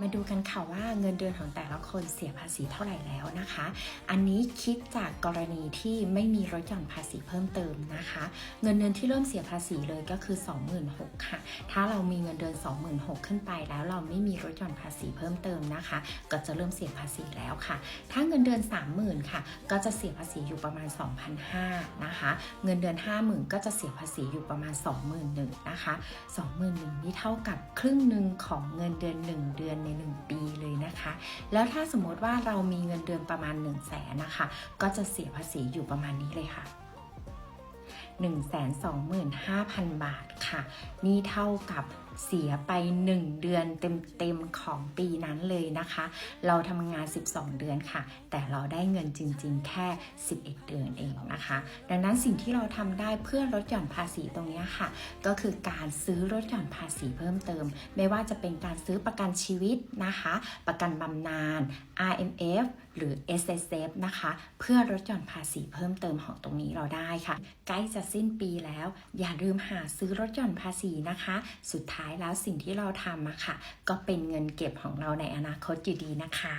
มาดูกันค่ะว่าเงินเดือนของแต่ละคนเสียภาษีเท่าไหร่แล้วนะคะ อันนี้คิดจากกรณีที่ไม่มีลดหย่อนภาษีเพิ่มเติมนะคะ เงินเดือนที่เริ่มเสียภาษีเลยก็คือ 26,000ค่ะ ถ้าเรามีเงินเดือน 26,000 ขึ้นไป แล้วเราไม่มีลดหย่อนภาษีเพิ่มเติมนะคะ ก็จะเริ่มเสียภาษีแล้วค่ะ ถ้าเงินเดือน 30,000 ค่ะ ก็จะเสียภาษีอยู่ประมาณ 2,500นะคะ เงินเดือน 50,000 ก็จะเสียภาษีอยู่ประมาณ 21,000นะคะ 21,000นี่เท่ากับครึ่งหนึ่งของเงินเดือน 1 เดือนใน 1 ปีเลยนะคะ แล้วถ้าสมมติว่าเรามีเงินเดือนประมาณ 1 0 0 0 0แสนนะคะ ก็จะเสียภาษีอยู่ประมาณนี้เลยค่ะ 125,000 บาทค่ะ นี่เท่ากับ เสียไป 1 เดือนเต็มๆของปีนั้นเลยนะคะ เราทำงาน 12 เดือนค่ะ แต่เราได้เงินจริง ๆ แค่ 11 เดือนเองนะคะ ดังนั้นสิ่งที่เราทำได้เพื่อลดหย่อนภาษีตรงนี้ค่ะ ก็คือการซื้อลดหย่อนภาษีเพิ่มเติม ไม่ว่าจะเป็นการซื้อประกันชีวิตนะคะ ประกันบำนาญ RMF หรือ S S F นะคะ เพื่อลดหย่อนภาษีเพิ่มเติมของตรงนี้เราได้ค่ะ ใกล้จะสิ้นปีแล้ว อย่าลืมหาซื้อลดหย่อนภาษีนะคะ สุดท้ายท้ายแล้วสิ่งที่เราทำอะค่ะ ก็เป็นเงินเก็บของเราในอนาคตอยู่ดีนะคะ